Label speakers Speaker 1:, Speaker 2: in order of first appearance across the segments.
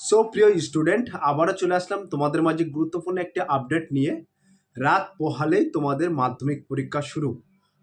Speaker 1: So প্রিয় student আবারও চলে আসলাম তোমাদের মাঝে গুরুত্বপূর্ণ একটি আপডেট নিয়ে। রাত পোহালেই তোমাদের মাধ্যমিক পরীক্ষা শুরু।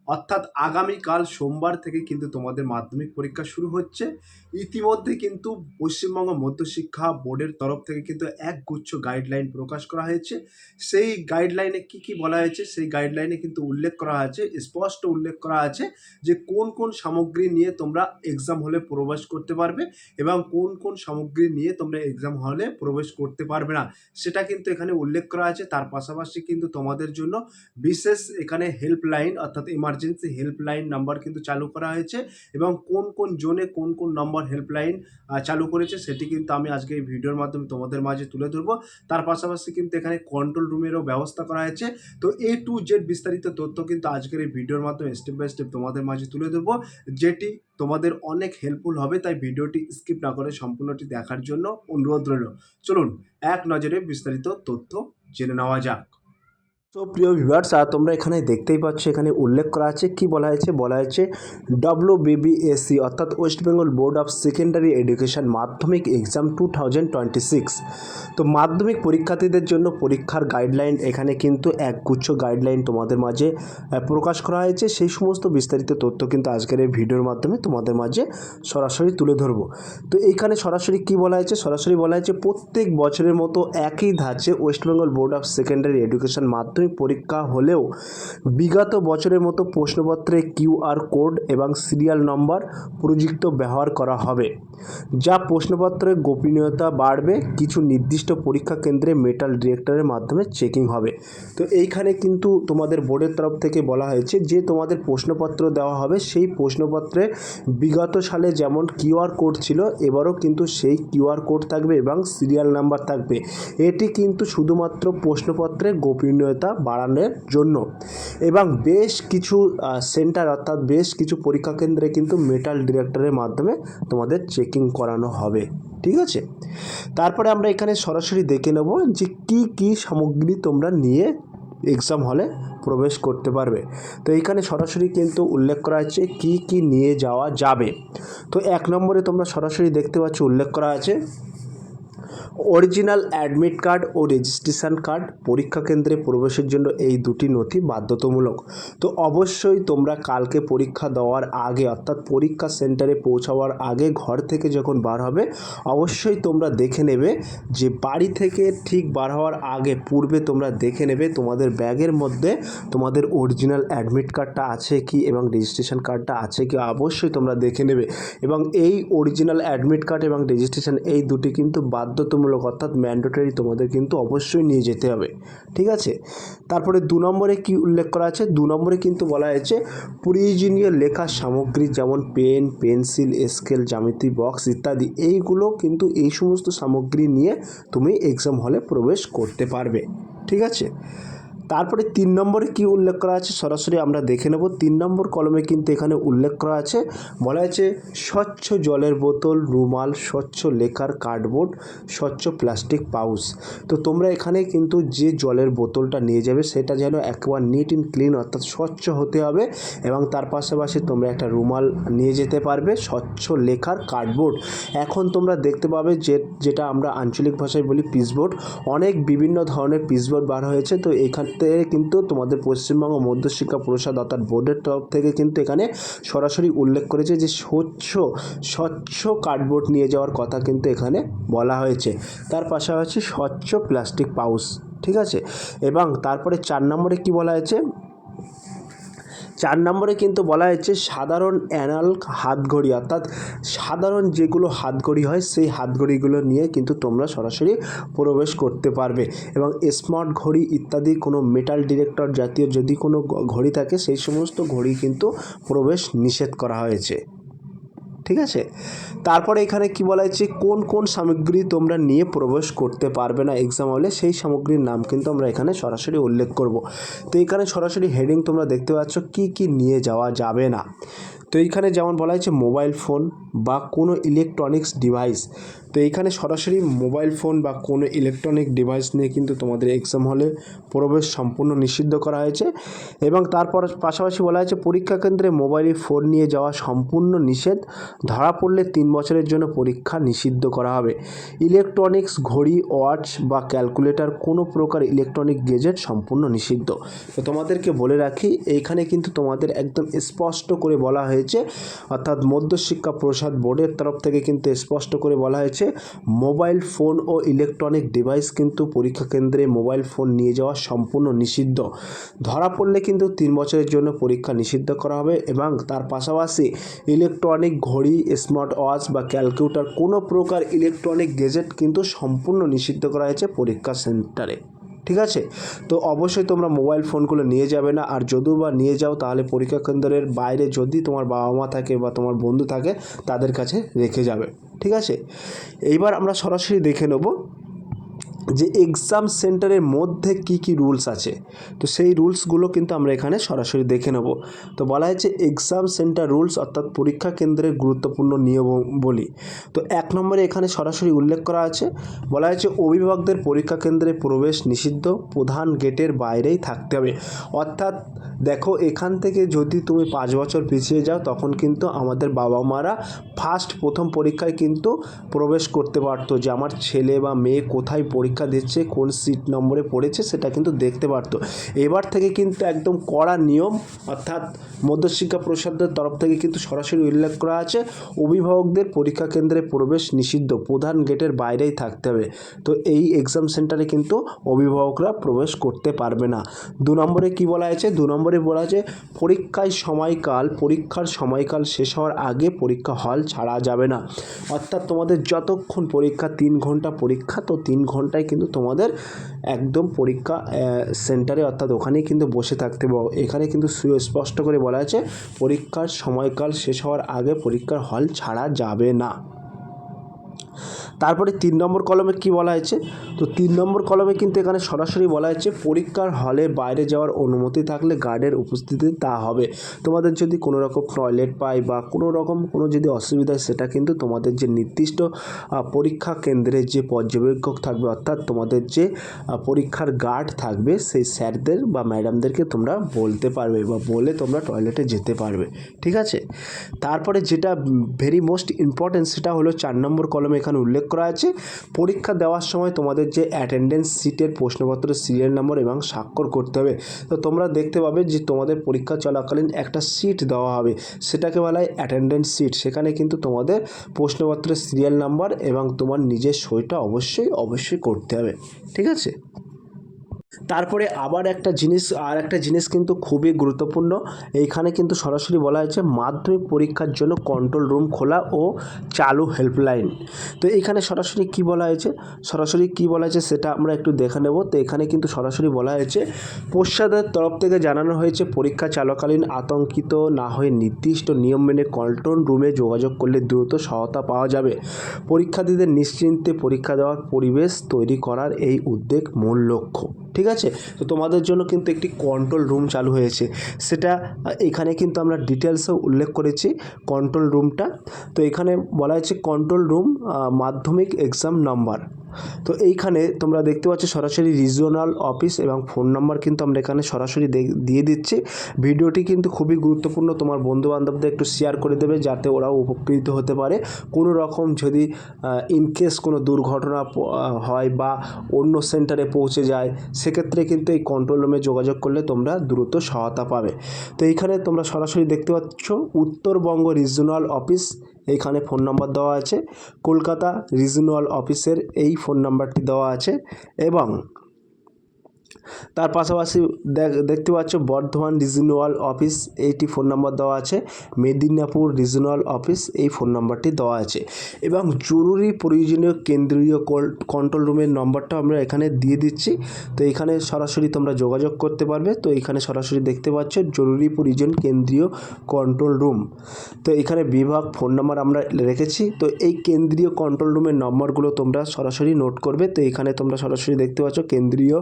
Speaker 1: অর্থাৎ আগামীকাল সোমবার থেকে কিন্তু তোমাদের মাধ্যমিক পরীক্ষা শুরু হচ্ছে। ইতিমধ্যে কিন্তু পশ্চিমবঙ্গ মধ্যশিক্ষা বোর্ডের তরফ থেকে কিন্তু একগুচ্ছ গাইডলাইন প্রকাশ করা হয়েছে। সেই গাইডলাইনে কি কি বলা হয়েছে? সেই গাইডলাইনে কিন্তু উল্লেখ করা আছে, স্পষ্ট উল্লেখ করা আছে যে কোন কোন সামগ্রী নিয়ে তোমরা এক্সাম হলে প্রবেশ করতে পারবে এবং কোন কোন সামগ্রী নিয়ে তোমরা এক্সাম হলে প্রবেশ করতে পারবে না। সেটা কিন্তু এখানে উল্লেখ করা আছে। তার পাশাপাশি কিন্তু তোমাদের জন্য বিশেষ এখানে হেল্পলাইন অর্থাৎ ইমার্জেন্সি হেল্পলাইন নাম্বার কিন্তু চালু করা হয়েছে এবং কোন কোন জোনে কোন কোন নম্বর হেল্পলাইন চালু করেছে সেটি কিন্তু আমি আজকে এই ভিডিওর মাধ্যমে তোমাদের মাঝে তুলে ধরবো। তার পাশাপাশি কিন্তু এখানে কন্ট্রোল রুমেরও ব্যবস্থা করা হয়েছে। তো এ টু জেড বিস্তারিত তথ্য কিন্তু আজকের এই ভিডিওর মাধ্যমে স্টেপ বাই স্টেপ তোমাদের মাঝে তুলে ধরবো। যেটি তোমাদের অনেক হেল্পফুল হবে, তাই ভিডিওটি স্কিপ না করে সম্পূর্ণটি দেখার জন্য অনুরোধ রইল। চলুন, এক নজরে বিস্তারিত তথ্য জেনে নেওয়া যাক। তো প্রিয় ভিউয়ার্স আর তোমরা এখানে দেখতেই পাচ্ছ, এখানে উল্লেখ করা আছে, কি বলা হয়েছে? বলা হয়েছে ডব্লিউ বিবিএসসি অর্থাৎ West Bengal Board of Secondary Education Madhyamik exam two thousand twenty six তো মাধ্যমিক পরীক্ষার্থীদের জন্য পরীক্ষার গাইডলাইন এখানে কিন্তু একগুচ্ছ গাইডলাইন তোমাদের মাঝে প্রকাশ করা হয়েছে। সেই সমস্ত বিস্তারিত তথ্য কিন্তু আজকের এই ভিডিওর মাধ্যমে তোমাদের মাঝে সরাসরি তুলে ধরবো। তো এইখানে সরাসরি কি বলা হয়েছে? সরাসরি বলা হয়েছে, প্রত্যেক বছরের মতো একই ধাঁচে West Bengal Board of Secondary Education Madhyamik পরীক্ষা হলেও বিগত বছরের মতো প্রশ্নপত্রে কিউআর কোড এবং সিরিয়াল নম্বর প্রযুক্ত ব্যবহার করা হবে, যা প্রশ্নপত্রের গোপনীয়তা বাড়বে, কিছু নির্দিষ্ট পরীক্ষা কেন্দ্রে মেটাল ডিরেক্টরের মাধ্যমে চেকিং হবে। তো এইখানে কিন্তু তোমাদের বোর্ডের তরফ থেকে বলা হয়েছে যে তোমাদের প্রশ্নপত্র দেওয়া হবে, সেই প্রশ্নপত্রে বিগত সালে যেমন কিউআর কোড ছিল, এবারও কিন্তু সেই কিউআর কোড থাকবে এবং সিরিয়াল নাম্বার থাকবে। এটি কিন্তু শুধুমাত্র প্রশ্নপত্রে গোপনীয়তা বাড়ানোর জন্য। এবং বেশ কিছু সেন্টার অর্থাৎ বেশ কিছু পরীক্ষা কেন্দ্রে কিন্তু মেটাল ডিরেক্টরের মাধ্যমে তোমাদের চেকিং করানো হবে। ঠিক আছে? তারপরে আমরা এখানে সরাসরি দেখে নেব যে কি কি সামগ্রী তোমরা নিয়ে এক্সাম হলে প্রবেশ করতে পারবে। তো এইখানে সরাসরি কিন্তু উল্লেখ করা আছে কি কি নিয়ে যাওয়া যাবে। তো এক নম্বরে তোমরা সরাসরি দেখতে পাচ্ছ, উল্লেখ করা আছে অরিজিনাল অ্যাডমিট কার্ড ও রেজিস্ট্রেশন কার্ড পরীক্ষা কেন্দ্রে প্রবেশের জন্য এই দুটি নথি বাধ্যতামূলক। তো অবশ্যই তোমরা কালকে পরীক্ষা দেওয়ার আগে, অর্থাৎ পরীক্ষা সেন্টারে পৌঁছাবার আগে, ঘর থেকে যখন বার হবে, অবশ্যই তোমরা দেখে নেবে যে বাড়ি থেকে ঠিক বার হওয়ার আগে, পূর্বে তোমরা দেখে নেবে তোমাদের ব্যাগের মধ্যে তোমাদের অরিজিনাল অ্যাডমিট কার্ডটা আছে কি এবং রেজিস্ট্রেশন কার্ডটা আছে কি, অবশ্যই তোমরা দেখে নেবে। এবং এই অরিজিনাল অ্যাডমিট কার্ড এবং রেজিস্ট্রেশন এই দুটি কিন্তু বাধ্যতামূলক অর্থাৎ ম্যান্ডেটরি তোমাদের কিন্তু অবশ্যই নিয়ে যেতে হবে, ঠিক আছে? তারপরে দু নম্বরে কি উল্লেখ করা আছে? দু নম্বরে কিন্তু বলা হয়েছে, প্রয়োজনীয় লেখা সামগ্রী যেমন পেন, পেন্সিল, স্কেল, জ্যামিতি, বক্স ইত্যাদি, এইগুলো কিন্তু এই সমস্ত সামগ্রী নিয়ে তুমি এক্সাম হলে প্রবেশ করতে পারবে, ঠিক আছে? তারপরে তিন নম্বরে কি উল্লেখ করা আছে? সরাসরি আমরা দেখে নেব। তিন নম্বর কলমে কিন্তু এখানে উল্লেখ করা আছে। বলা আছে স্বচ্ছ জলের বোতল, রুমাল, স্বচ্ছ লেখার কার্ডবোর্ড, স্বচ্ছ প্লাস্টিক পাউচ। তো তোমরা এখানে কিন্তু যে জলের বোতলটা নিয়ে যাবে, সেটা যেন একবার নিট অ্যান্ড ক্লিন অর্থাৎ স্বচ্ছ হতে হবে এবং তার পাশাপাশি তোমরা একটা রুমাল নিয়ে যেতে পারবে, স্বচ্ছ লেখার কার্ডবোর্ড। এখন তোমরা দেখতে পাবে যে, যেটা আমরা আঞ্চলিক ভাষায় বলি পিসবোর্ড অনেক বিভিন্ন ধরনের পিসবোর্ড বার হয়েছে। তো এখান থেকে কিন্তু তোমাদের পশ্চিমবঙ্গ মধ্যশিক্ষা পরিষদ অর্থাৎ বোর্ডের তরফ থেকে কিন্তু এখানে সরাসরি উল্লেখ করেছে যে স্বচ্ছ স্বচ্ছ কার্ডবোর্ড নিয়ে যাওয়ার কথা কিন্তু এখানে বলা হয়েছে। তার পাশাপাশি স্বচ্ছ প্লাস্টিক পাউচ ঠিক আছে? এবং তারপরে চার নম্বরে কি বলা হয়েছে? চার নম্বরে কিন্তু বলা হয়েছে সাধারণ অ্যানাল হাতঘড়ি, অর্থাৎ সাধারণ যেগুলো হাতঘড়ি হয়, সেই হাতঘড়িগুলো নিয়ে কিন্তু তোমরা সরাসরি প্রবেশ করতে পারবে। এবং স্মার্ট ঘড়ি ইত্যাদি কোনো মেটাল ডিরেক্টর জাতীয় যদি কোনো ঘড়ি থাকে, সেই সমস্ত ঘড়ি কিন্তু প্রবেশ নিষেধ করা হয়েছে। ঠিক আছে? তারপরে এখানে কি বলা হয়েছে? কোন কোন সামগ্রী তোমরা নিয়ে প্রবেশ করতে পারবে না এক্সাম হলে সেই সামগ্রীর নাম কিন্তু আমরা এখানে সরাসরি উল্লেখ করব। তো এখানে সরাসরি হেডিং তোমরা দেখতে পাচ্ছ, কি কি নিয়ে যাওয়া যাবে না। তো এইখানে যেমন বলা হয়েছে মোবাইল ফোন বা কোনো ইলেকট্রনিক্স ডিভাইস তো এইখানে সরাসরি মোবাইল ফোন বা কোনো ইলেকট্রনিক ডিভাইস নিয়ে কিন্তু তোমাদের এক্সাম হলে প্রবেশ সম্পূর্ণ নিষিদ্ধ করা হয়েছে এবং তারপর পাশাপাশি বলা হয়েছে পরীক্ষা কেন্দ্রে মোবাইল ফোন নিয়ে যাওয়া সম্পূর্ণ নিষেধ। ধরা পড়লে তিন বছরের জন্য পরীক্ষা নিষিদ্ধ করা হবে। ইলেকট্রনিক্স ঘড়ি ওয়াচ বা ক্যালকুলেটর কোনো প্রকার ইলেকট্রনিক গেজেট সম্পূর্ণ নিষিদ্ধ। তো তোমাদেরকে বলে রাখি এইখানে কিন্তু তোমাদের একদম স্পষ্ট করে বলা হয়েছে, অর্থাৎ মধ্যশিক্ষা প্রসাদ বোর্ডের তরফ থেকে কিন্তু স্পষ্ট করে বলা হয়েছে মোবাইল ফোন ও ইলেকট্রনিক ডিভাইস কিন্তু পরীক্ষা কেন্দ্রে মোবাইল ফোন নিয়ে যাওয়া সম্পূর্ণ নিষিদ্ধ। ধরা পড়লে কিন্তু তিন বছরের জন্য পরীক্ষা নিষিদ্ধ করা হবে এবং তার পাশাপাশি ইলেকট্রনিক ঘড়ি স্মার্ট ওয়াচ বা ক্যালকুলেটার কোনো প্রকার ইলেকট্রনিক গেজেট কিন্তু সম্পূর্ণ নিষিদ্ধ করা হয়েছে পরীক্ষা সেন্টারে। ঠিক আছে? তো অবশ্যই তোমরা মোবাইল ফোনগুলো নিয়ে যাবে না। আর যদিও বা নিয়ে যাও, তাহলে পরীক্ষা কেন্দ্রের বাইরে যদি তোমার বাবা মা থাকে বা তোমার বন্ধু থাকে, তাদের কাছে রেখে যাবে। ঠিক আছে? এইবার আমরা সরাসরি দেখে নেব। যে এক্সাম সেন্টারের মধ্যে কি কি রুলস আছে? তো সেই রুলসগুলো কিন্তু আমরা এখানে সরাসরি দেখে নেব। তো বলা হয়েছে এক্সাম সেন্টার রুলস অর্থাৎ পরীক্ষা কেন্দ্রের গুরুত্বপূর্ণ নিয়ম বলি। তো এক নম্বরে এখানে সরাসরি উল্লেখ করা আছে, বলা হয়েছে অভিভাবকদের পরীক্ষা কেন্দ্রে প্রবেশ নিষিদ্ধ, প্রধান গেটের বাইরেই থাকতে হবে। অর্থাৎ দেখো এখান থেকে যদি তুমি পাঁচ বছর পিছিয়ে যাও, তখন কিন্তু আমাদের বাবা মারা ফার্স্ট প্রথম পরীক্ষায় কিন্তু প্রবেশ করতে পারতো যে আমার ছেলে বা মেয়ে কোথায় পরীক্ষা দিচ্ছে, কোন সিট নম্বরে পড়েছে সেটা কিন্তু দেখতে পারতো। এবার থেকে কিন্তু একদম কড়া নিয়ম, অর্থাৎ মধ্যশিক্ষা প্রসাদের তরফ থেকে কিন্তু সরাসরি উল্লেখ করা আছে, অভিভাবকদের পরীক্ষা কেন্দ্রে প্রবেশ নিষিদ্ধ, প্রধান গেটের বাইরেই থাকতে হবে। তো এই এক্সাম সেন্টারে কিন্তু অভিভাবকরা প্রবেশ করতে পারবে না। দু নম্বরে কি বলা হয়েছে দু নম্বরে বলা আছে, পরীক্ষায় সময়কাল, পরীক্ষার সময়কাল শেষ হওয়ার আগে পরীক্ষা হল ছাড়া যাবে না। অর্থাৎ তোমাদের যতক্ষণ পরীক্ষা তিন ঘণ্টা পরীক্ষা, তো তিন ঘন্টায় কিন্তু তোমাদের একদম পরীক্ষা সেন্টারে অর্থাৎ ওখানেই কিন্তু বসে থাকতে হবে। এখানে কিন্তু সুস্পষ্ট করে বলা আছে, পরীক্ষার সময়কাল শেষ হওয়ার আগে পরীক্ষার হল ছাড়া যাবে না। তারপরে তিন নম্বর কলমে কি বলা হয়েছে? তো তিন নম্বর কলমে কিন্তু এখানে সরাসরি বলা হয়েছে, পরীক্ষার হলে বাইরে যাওয়ার অনুমতি থাকলে গার্ডের উপস্থিতি তা হবে। তোমাদের যদি কোনো রকম টয়লেট পাই বা কোনো রকম কোনো যদি অসুবিধা সেটা কিন্তু তোমাদের যে নির্দিষ্ট পরীক্ষা কেন্দ্রে যে পর্যবেক্ষক থাকবে, অর্থাৎ তোমাদের যে পরীক্ষার গার্ড থাকবে, সেই স্যারদের বা ম্যাডামদেরকে তোমরা বলতে পারবে বা বলে তোমরা টয়লেটে যেতে পারবে। ঠিক আছে? তারপরে যেটা ভেরি মোস্ট ইম্পর্টেন্ট সেটা হলো চার নম্বর কলমে এখানে উল্লেখ করা আছে। পরীক্ষা দেওয়ার সময় তোমাদের যে অ্যাটেন্ডেন্স সিটের প্রশ্নপত্র সিরিয়াল নম্বর এবং স্বাক্ষর করতে হবে। তো তোমরা দেখতে পাবে যে তোমাদের পরীক্ষা চলাকালীন একটা সিট দেওয়া হবে। সেটাকে বলা হয় অ্যাটেন্ডেন্স সিট সেখানে কিন্তু তোমাদের প্রশ্নপত্রের সিরিয়াল নাম্বার এবং তোমার নিজের সইটা অবশ্যই অবশ্যই করতে হবে। ঠিক আছে? তারপরে আবার একটা জিনিস, আর একটা জিনিস কিন্তু খুবই গুরুত্বপূর্ণ। এইখানে কিন্তু সরাসরি বলা হয়েছে মাধ্যমিক পরীক্ষার জন্য কন্ট্রোল রুম খোলা ও চালু হেল্পলাইন তো এখানে সরাসরি কি বলা হয়েছে? সরাসরি কি বলা হয়েছে সেটা আমরা একটু দেখে নেব। তো এখানে কিন্তু সরাসরি বলা হয়েছে পশ্চাদের তরফ থেকে জানানো হয়েছে, পরীক্ষা চলাকালীন আতঙ্কিত না হয়ে নির্দিষ্ট নিয়ম মেনে কন্ট্রোল রুমে যোগাযোগ করলে দ্রুত সহায়তা পাওয়া যাবে। পরীক্ষার্থীদের নিশ্চিন্তে পরীক্ষা দেওয়ার পরিবেশ তৈরি করার এই উদ্যোগ মূল লক্ষ্য। ঠিক আছে? তো তোমাদের জন্য কিন্তু একটি কন্ট্রোল রুম চালু হয়েছে। সেটা, এখানে কিন্তু আমরা ডিটেলসেও উল্লেখ করেছি কন্ট্রোল রুমটা তো এখানে বলা হয়েছে control room Madhyamik exam number তো এইখানে তোমরা দেখতে পাচ্ছ সরাসরি রিজিওনাল অফিস এবং ফোন নাম্বার কিন্তু আমরা এখানে সরাসরি দিয়ে দিচ্ছি। ভিডিওটি কিন্তু খুবই গুরুত্বপূর্ণ, তোমার বন্ধু বান্ধবদের একটু শেয়ার করে দেবে যাতে ওরাও উপকৃত হতে পারে। কোনো রকম যদি ইনকেস কোনো দুর্ঘটনা হয় বা অন্য সেন্টারে পৌঁছে যায়, সেক্ষেত্রে কিন্তু এই কন্ট্রোল রুমে যোগাযোগ করলে তোমরা দ্রুত সহায়তা পাবে। তো এইখানে তোমরা সরাসরি দেখতে পাচ্ছ উত্তরবঙ্গ রিজিওনাল অফিস এইখানে ফোন নম্বর দেওয়া আছে। কলকাতা রিজিওনাল অফিসের এই ফোন নাম্বারটি দেওয়া আছে এবং তার পাশাপাশি দেখ- দেখতে পাচ্ছ বর্ধমান রিজিওনাল অফিস এইটি ফোন নাম্বার দেওয়া আছে। মেদিনীপুর রিজিওনাল অফিস এই ফোন নাম্বারটি দেওয়া আছে। এবং জরুরি প্রয়োজনীয় কেন্দ্রীয় কন্ট্রোল রুমের নম্বরটা আমরা এখানে দিয়ে দিচ্ছি। তো এখানে সরাসরি তোমরা যোগাযোগ করতে পারবে। তো এখানে সরাসরি দেখতে পাচ্ছ জরুরি প্রয়োজন কেন্দ্রীয় কন্ট্রোল রুম তো এখানে বিভাগ ফোন নাম্বার আমরা রেখেছি। তো এই কেন্দ্রীয় কন্ট্রোল রুমের নম্বরগুলো তোমরা সরাসরি নোট করবে। তো এখানে তোমরা সরাসরি দেখতে পাচ্ছ কেন্দ্রীয়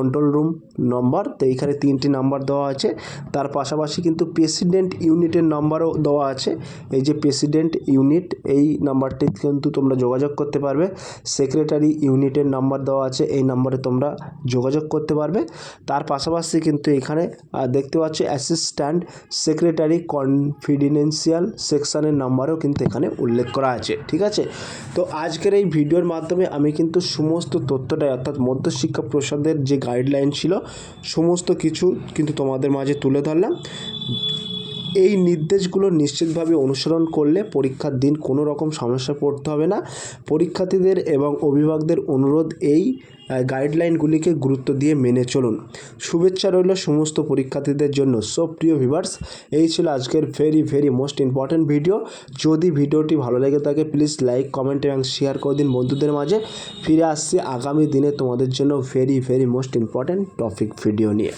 Speaker 1: কন্ট্রোল রুম নম্বর তো এইখানে তিনটি নাম্বার দেওয়া আছে। তার পাশাপাশি কিন্তু প্রেসিডেন্ট ইউনিটের নাম্বারও দেওয়া আছে। এই যে প্রেসিডেন্ট ইউনিট এই নাম্বারটি কিন্তু তোমরা যোগাযোগ করতে পারবে। সেক্রেটারি ইউনিটের নাম্বার দেওয়া আছে, এই নাম্বারে তোমরা যোগাযোগ করতে পারবে। তার পাশাপাশি কিন্তু এখানে দেখতে পাচ্ছ অ্যাসিস্ট্যান্ট সেক্রেটারি কনফিডেন্সিয়াল সেকশানের নাম্বারও কিন্তু এখানে উল্লেখ করা আছে, ঠিক আছে? তো আজকের এই ভিডিওর মাধ্যমে আমি কিন্তু সমস্ত তথ্যটাই, অর্থাৎ মধ্যশিক্ষা প্রসাদের যে গাইডলাইন ছিল সমস্ত কিছু কিন্তু তোমাদের মাঝে তুলে ধরলাম। এই নির্দেশগুলো নিশ্চিতভাবে অনুসরণ করলে পরীক্ষার দিন কোনো রকম সমস্যা পড়তে হবে না। পরীক্ষার্থীদের এবং অভিভাবকদের অনুরোধ এই গাইডলাইনগুলিকে গুরুত্ব দিয়ে মেনে চলুন। শুভেচ্ছা রইল সমস্ত পরীক্ষার্থীদের জন্য। সো প্রিয় ভিভার্স এই ছিল আজকের very very most important video যদি ভিডিওটি ভালো লেগে থাকে প্লিজ লাইক কমেন্ট এবং শেয়ার করে দিন বন্ধুদের মাঝে। ফিরে আসছি আগামী দিনে তোমাদের জন্য very very most important topic video নিয়ে।